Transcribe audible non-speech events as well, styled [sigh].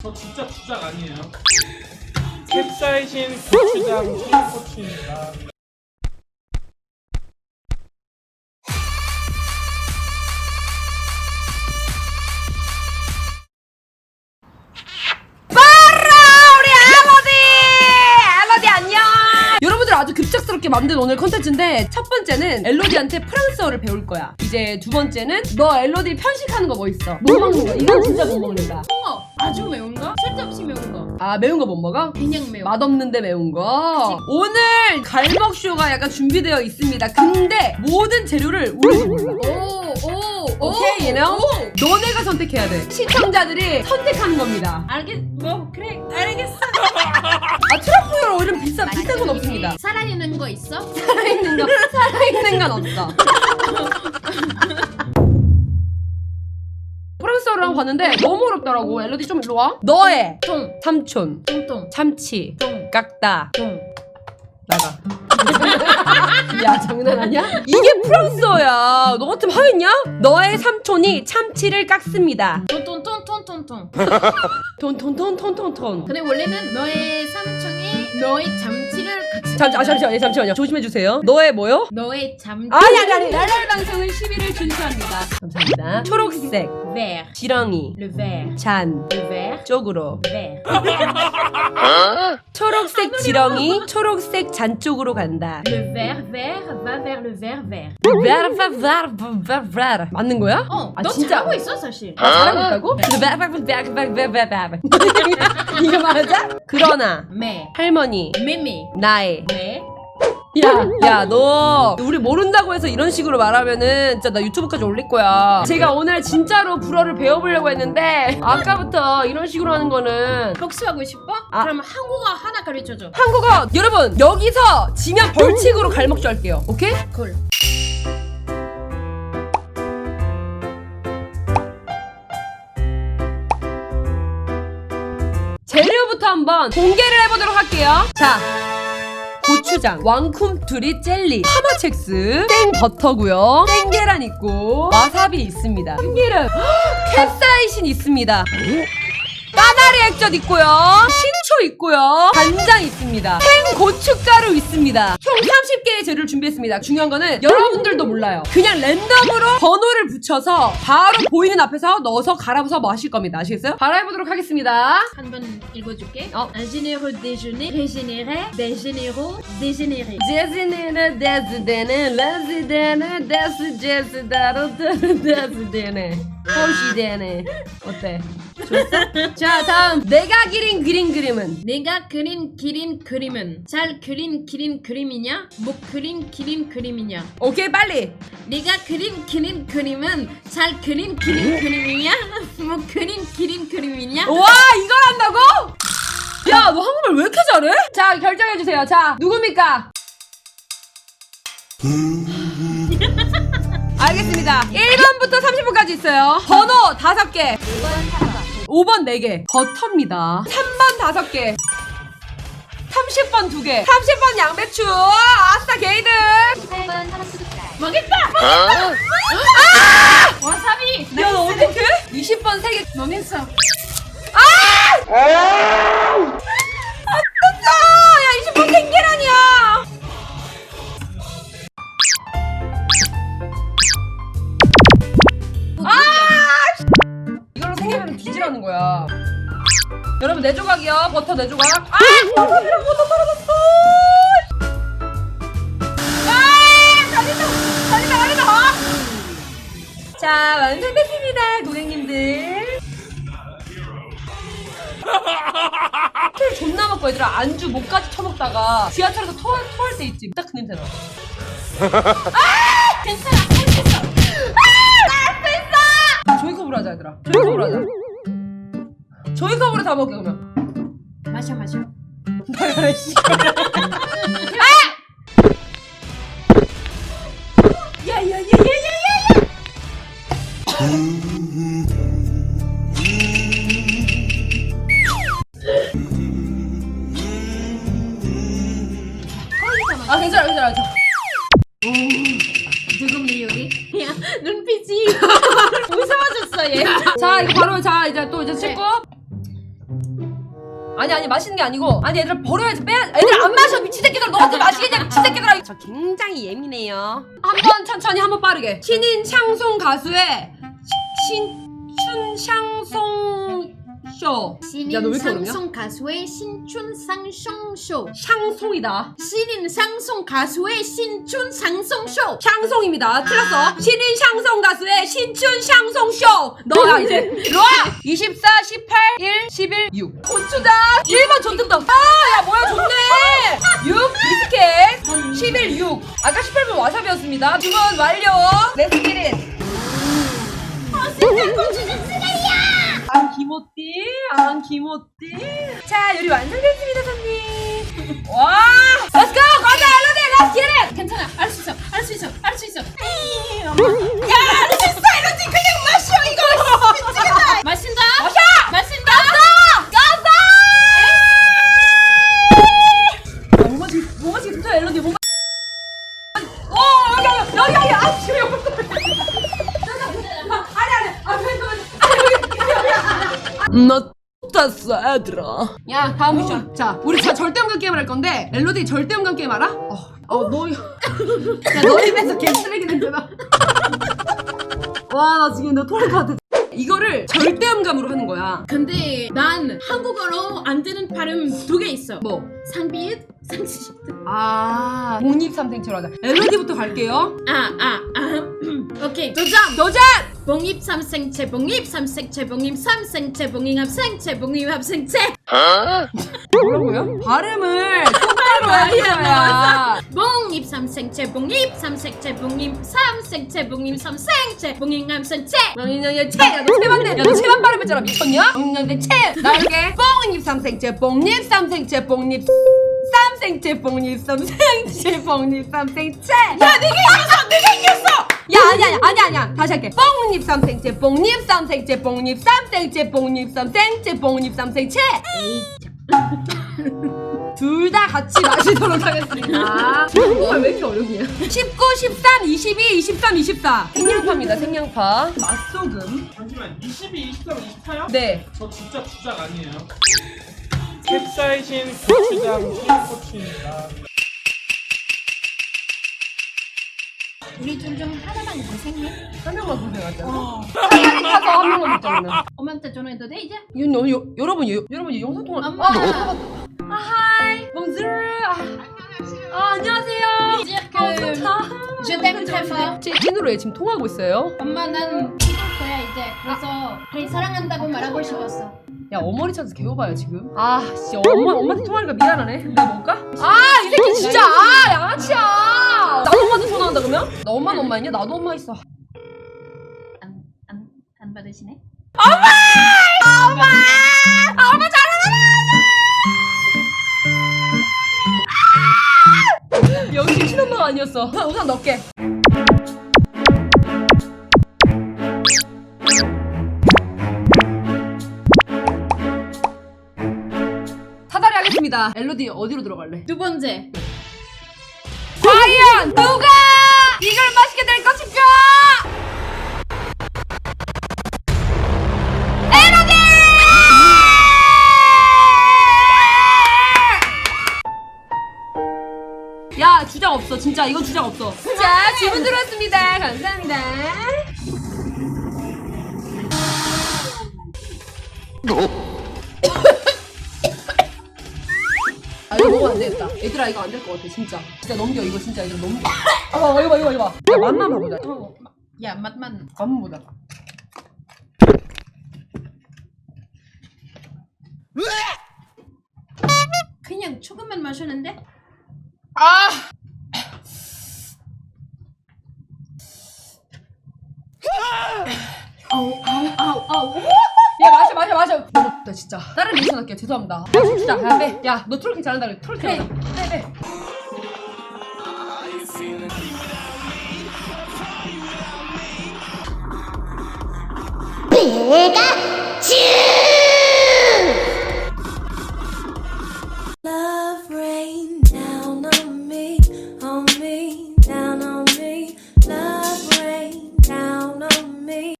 저 진짜 주작 아니에요. 캡사이신 고추장 청고추입니다. 아주 급작스럽게 만든 오늘 컨텐츠인데 첫 번째는 엘로디한테 프랑스어를 배울 거야. 이제 두 번째는 너 엘로디 편식하는 거 뭐 있어? 못 먹는 거. 이건 진짜 못 먹는다. 어, 아주 매운 거? 쓸데없이 매운 거. 아 매운 거 못 먹어? 그냥 매워. 맛없는데 매운 거. 오늘 갈먹쇼가 약간 준비되어 있습니다. 근데 모든 재료를 우리도 몰라. 오, 오, 오. 오케이, you know? 너네가 선택해야 돼. 시청자들이 선택하는 겁니다. 알겠, 뭐, 그래, 알겠어. [laughs] 오일은 비싸 비싼 건 없습니다. 살아있는 거 있어? 살아있는 거 [laughs] 살아있는 건 없어. [laughs] 프랑스어를 한번 봤는데 너무 어렵더라고. 엘로디 좀 일로 와. 너의 통, 삼촌, 통통, 참치, 통, 깍다, 통. 나가. [laughs] 야 장난 아니야? 이게 프랑스어야. 너 같으면 하겠냐? 너의 삼촌이 참치를 깎습니다. 통, 통, 통. 톤톤톤톤톤톤. 근데 원래는 너의 삼촌이 너의 잠치를 같이. 잠시 아 잠시만요 예, 잠시만요 조심해 주세요. 너의 뭐요? 너의 잠. 아니 아니 아니 날날 방송은 11을 준수합니다. 감사합니다. 초록색 vert. 지렁이 Le vert. 잔 Le vert. 쪽으로 Vert. 초록색 지렁이 초록색 잔 쪽으로 간다. Le vert, vert va vers le vert, vert. 베르베르베르베르 맞는 거야? 어, 아, 너 진짜? 잘하고 있어, 사실. 아, 잘하고 있다고? 베르베르베르베르베르 [laughs] 이거 맞아? 그러나 Mais, 할머니 mémé, 나의 mais, 야, 야, 너 우리 모른다고 해서 이런 식으로 말하면은 진짜 나 유튜브까지 올릴 거야. 제가 오늘 진짜로 불어를 배워보려고 했는데 아까부터 이런 식으로 하는 거는 복수하고 싶어? 아. 그럼 한국어 하나 가르쳐줘. 한국어 여러분 여기서 지면 벌칙으로 갈먹주 할게요. 오케이? 콜. 재료부터 한번 공개를 해보도록 할게요. 자. 고추장, 왕쿰투리 젤리, 파마첵스, 생 버터고요. 생계란 있고 와사비 있습니다. 참기름, 캡사이신 [gasps] 있습니다. 까나리 액젓 있고요. 신초 있고요. 간장 있습니다. 생 고춧가루 있습니다. 총 30개의 재료를 준비했습니다. 중요한 거는 여러분들도 몰라요. 그냥 랜덤으로 번호를 붙여서 바로 보이는 앞에서 넣어서 갈아서 마실 겁니다. 아시겠어요? 바로 해보도록 하겠습니다. 한 번 읽어줄게. 어. Un généreux déjeuner, régénéré, des généraux, dégénéré. 제스네는 데스데네 레스데네 데스 제스다로 데스데네 호시데네 어때? 좋았어? 자 다음 내가 그린 그림 그림은 내가 그린 그린 그림은 잘 그린 그린 그림이냐? 못 그린 그린 그림이냐? 오케이 빨리 내가 그린 그린 그림은 잘 그린 그린 그림이냐? [laughs] 못 그린 그린 그림이냐? 와 이걸 한다고? 야 너 한국말 왜 이렇게 잘해? 자 결정해주세요 자 누굽니까? [laughs] 알겠습니다 1번부터 30번까지 있어요 번호 5개 5번 4개. 버터입니다. 3번 5개. 30번 2개. 30번 양배추. 아싸 게이드 망했다! 와사비! 야 너 어떡해? 20번 3개. 망했어. 아 여러분 네 조각이요. 버터 네 조각. 아! 버터비랑 버터 떨어졌어. 아자 완성됐습니다 고객님들. 술 존나 먹고 얘들아 안주 목까지 처먹다가 지하철에서 토할, 토할 때 있지. 딱 그 냄새 나. 괜찮아, 할수 있어. 조이컵으로 하자 얘들아. 조이컵으로 하자 조이컵으로 다 먹게 그러면. 마셔, 마셔. 야야야야야야야! 아 괜찮아 괜찮아 괜찮아. 지금 네 요리? 야, 눈빛이. [laughs] 무서워졌어, 얘. 자 이거 바로 자 이제 또 이제 찍고 아니 아니 마시는 게 아니고. 아니 애들 버려야지. 빼야 애들 안 마셔. 미친 새끼들 너한테 마시겠냐 미친 새끼들아. 저 굉장히 예민해요. 한 번 천천히 한 번 빠르게. 신인 샹송 가수의 신춘 샹송 쇼. 신인 야, 너왜 이렇게 어렵냐? 상송 가수의 신춘 상송 쇼. 샹송이다. 신인 상송 가수의 신춘 상송 쇼. 샹송입니다. 틀렸어. 신인 샹송 가수의 신춘 샹송 쇼. 너야 이제 일로와. 24 18 1 11 6 고추장. 1번 줬던다 아 야 뭐야 좋네. 6 비스켓. 11 6 아까 18번 와사비였습니다. 주문 완료. 기릿 아 진짜 고추장 쓰레기야 안 기모띠 자 요리 완성됐습니다 손님 [laughs] 와 렛츠 고 가자 엘로디 렛츠 기릿 괜찮아. 할수 있어. 할수 있어. 할수 있어. 마 나 땄어, 얘들아. 야, 다음 미션. 자, 우리 자 절대음감 게임을 할 건데, 멜로디 절대음감 게임 알아? 어, 어, 너, [laughs] 야, 너 입에서 개쓰레기 냄새나. [laughs] 와, 나 지금 너 토할 것 같아. 이거를 절대음감으로 하는 거야. 근데 난 한국어로 안 되는 발음 두 개 있어. 뭐? 상비읍, 상시. 아, 봉입삼생체로 하자. 멜로디부터 갈게요. 아, 아, 아. [clears throat] 오케이. 도전. 도전! 봉입 삼생체, 봉입 삼생체, 봉입 삼생체, 봉입 합생체, 봉입 합생체. 뭐라고요? 발음을 똑바로 해야. 봉입 삼생체, 봉입 삼생체, 봉입 삼생체, 봉입 삼생체, 봉입 삼생체. 야, 채! 야, 너 채만 돼! 야, 너 채만 발음했잖아. 미쳤냐? 엉덩이 채! 나 이렇게 뽕잎 삼생채, 뽕잎 삼생채, 뽕잎 삼생채, 뽕잎 삼생채, 뽕잎 삼생채! 야, 네가 이겼어! 네가 이겼어! 다시 할게. 뽕잎 삼생채, 뽕잎 삼생채, 뽕잎 삼생채, 뽕잎 삼생채, 뽕잎 삼생채! [laughs] 둘 다 같이 마시도록 하겠습니다. 뭐가 왜 이렇게 어렵냐? 19, 13, 22, 23, 24. 생양파입니다, 생양파. 맛소금. 잠시만 22, 23, 24요? 네. 저 진짜 주작 아니에요 캡사이신 고추장 흰고추입니다 우리 둘 중 하나만 고생해. 한 명만 고생하자. 차라리 가서 한 명만 먹자면. 엄마한테 전화해도 돼 이제? 이건 너, 여, 여러분, 여, 여러분, 이 영상 통화. 엄마. 아, 하이. 봉즈. 아, 아, 안녕하세요. 이제 아, 그. Je t'aime très fort. 제 찐으로 얘 지금 통화하고 있어요. 엄마 난 이길 거야 이제. 그래서 그래 사랑한다고 말하고 싶었어. 야, 어머니 찾아서 개워봐요, 지금. 아, 씨, 엄마, 엄마한테 통화하니까 미안하네. 내가 먹을까? 아, 이 새끼 진짜. 아, 양아치야. 그러면? 너 엄마는 엄마 있냐? 나도 엄마 있어. 안 안 안 받으시네? 역시 친엄마가 아니었어. 우선, 우선 넣을게. 사다리 하겠습니다. 엘로디 어디로 들어갈래? 두 번째. 과연 누가 이걸 마시게 될 것인가? 에너지! 야 주작 없어. 진짜 이건 주작 없어. 자 주문 들어왔습니다. 감사합니다. 아 안 되겠다. 얘들아 이거 안 될 것 같아 진짜. 진짜 넘겨 이거 진짜. 이거 넘겨. 아 이거 봐 이거 봐 이거 봐 야 맛만 봐보자. 어, 야 맛만. 맛만 보자. 그냥 조금만 마셨는데? 아! 아우 아우 아우 아우. 야 마셔 마셔 마셔. 어렵다 진짜. 다른 리액션 할게요. 죄송합니다. 야 진짜 야빼야너 트로킹 잘한다 그래. 그래. 잘한다. 빼빼